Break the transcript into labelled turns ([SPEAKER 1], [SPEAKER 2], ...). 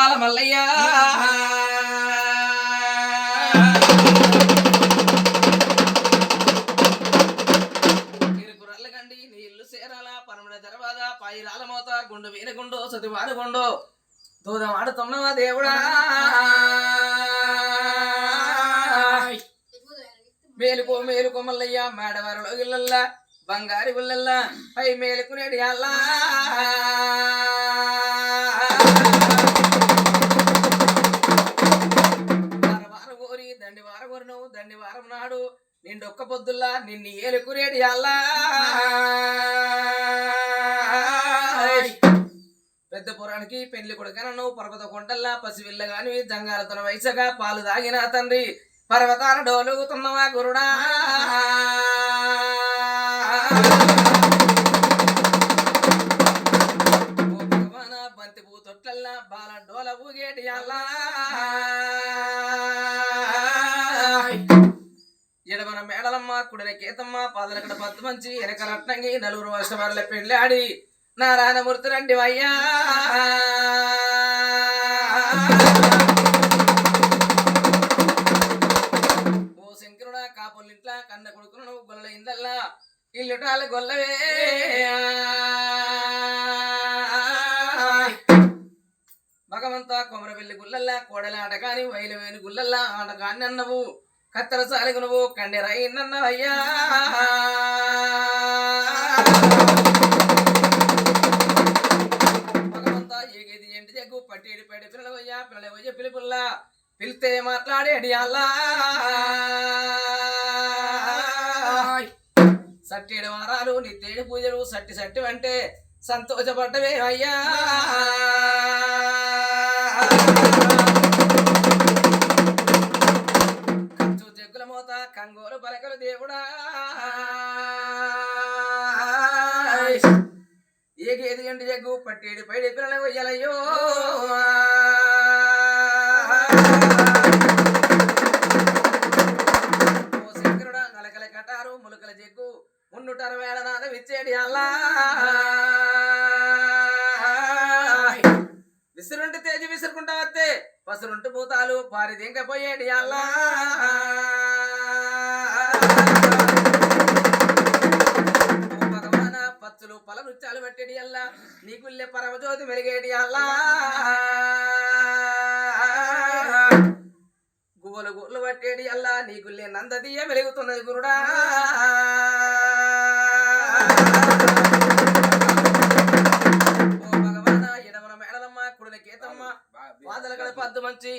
[SPEAKER 1] చెప్పాల మల్లయ్య గండి నీళ్ళు సేరాల పరమడ జరవాద పాయిరాల మోత గుండు వీరగుండు సతి దూరం ఆడుతున్నావా దేవుడా. మేలుకో మేలుకో మల్లయ్య మేడవారిలో ఇళ్ళల్లా బంగారి గుల్లల్లా పై మేలుకునేడి అల్లా. దండి వార కోరను దండి వారం నాడు నిండొక్క పొద్దుల్లా నిన్ను ఏలుకునేడి అల్లా పెద్ద పురానికి పెళ్ళి కొడుకనను పర్వత కొండల్లా పసివిల్ల గాని జంగాలతన వయసగా పాలు దాగిన తండ్రి పర్వతాల డోలుగుతున్నవా గురుడా. ఓ భగవాన బంతి పూ తొట్లల్లా బాల డోల ఊగేటి అల్లా. ఎడమన మేడలమ్మ కుడిన కేతమ్మ పాదలకడ పద్దు మంచి వెనక రత్నంగి నలుగురు వర్షవాళ్ళ పెళ్ళాడి. నారాయణమూర్తి రండి అయ్యా ఓ శంకరుడా కాపులిట్లా కన్న కొడుకును గొల్ల ఇందల్లా ఇల్లుటాల గొల్లవే. భగవంత కొమరవెల్లి గుల్లల్లా కోడలాట కాని వైలవేని గుల్లల్లా ఆటగాని అన్నవు. కత్తెర సాలిగు నువ్వు కండెరై నన్నవయ్యా. భగవంత ఏగేది ఏంటి జగ్గు? పట్టేడి పడి పిల్లలవయ్యా. పిల్లలవయ్య పిలుపుల్లా పిలితే మాట్లాడేడి అల్లా. సట్టేడు వారాలు నిత్యేడు పూజలు సట్టి సట్టి అంటే సంతోషపడ్డవే అయ్యా కంగోలు పలకలు దేవుడా. ఏగేది ఎండి జగ్గు పట్టేడు పైడి పిల్లల వెయ్యలయ్యో ఓ శంకరుడా నలకల కటారు ములకల జగ్గు మున్నుటర వేళనాద విచ్చేడి అల్లా. విసురుంటే తేజి విసురుకుంటా వస్తే పసురుంటు భూతాలు పారి దింకపోయేడి అల్లా. పచ్చులు పల నృత్యాలు పట్టేడి అల్లా నీకుల్లే పరమజ్యోతి మెరిగేటి అల్లా. గువ్వలు గుర్లు పట్టేడి అల్లా. నీకుల్లే నందదీయ వెలుగుతున్నది గురుడా. ఓ భగవాన ఎడమన మేడలమ్మ కుడిన కేతమ్మ. పాదల కడ పద్దు మంచి.